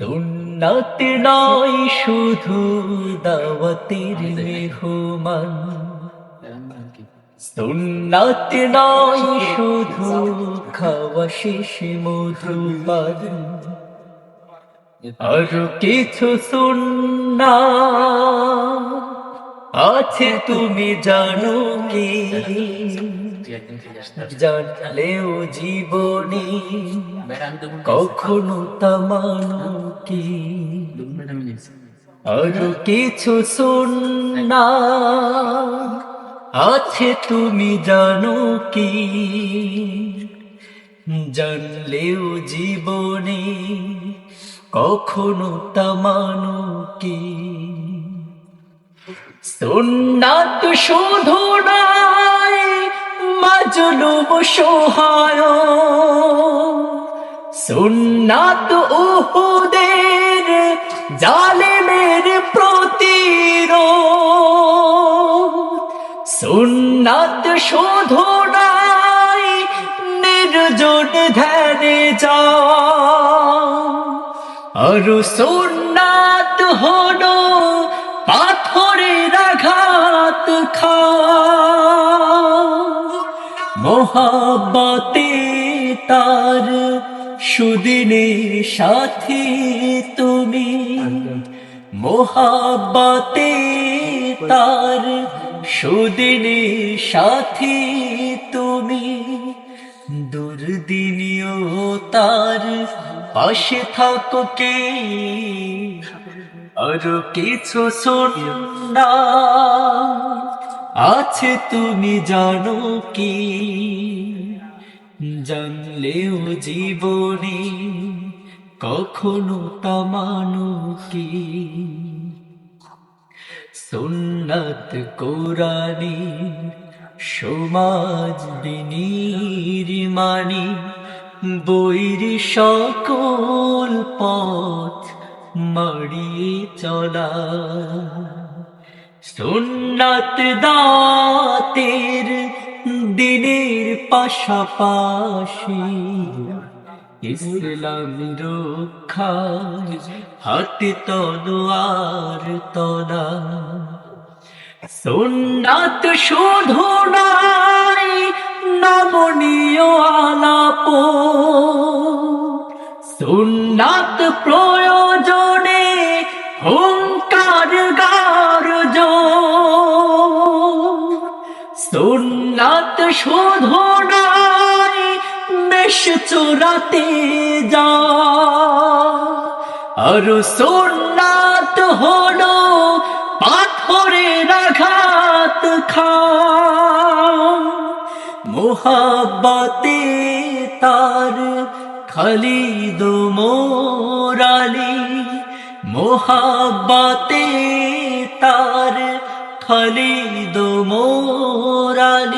সুন্নাত নয়, শুধু দাওয়াতের মেহমান। সুন্নাত নয়, শুধু খাওয়া শেষ মধুপান আর কিছু সুন্না আছে, তুমি জানো কি? জানলেও জীবনী কখনো তামানো কি? আরও কিছু সুন্না আছে তুমি জানো কি? জানলেও জীবনে কখনো তামানো কি? সুন্নাত শুধু নয় মাজলুম সহায়। সুন্নাত উহুদের জালেমের প্রতিরোধ। সুন্নাত শুধু নয় নির্জন ধ্যানে যাওয়া আর সুন্নাত হলো পাথরের আঘাত খা মোহাব্বতে তার সুদিনের সাথী তুমি। মোহাব্বতে তার সুদিনের সাথী তুমি। দুর্দিনীয় তার পাশে থাকো কে? আর কিছু শোনা আছে তুমি জানো কি? জানলেও জীবনে কখনো তামানো কি? সুন্নাত কোরআনি সমাজ বিনির মানি বৈর সকল পথ মাড়িয়ে চলা। সুন্নাত দাতের দিনের পাশাপাশি ইসলাম রক্ষা হাতে তলোয়ার তলা। সুন্নাত শুধু নাই, নমনীয় আলাপ সুন্নাত প্রয়োজনে হুঙ্কার শুধু নাই, বেশ চোরাতে যা। আর সুন্নাত হলো পাথরের আঘাত খা। মোহাব্বতে তার খালিদ মোরালি মোহাব্বতে তার খালিদ মোরালি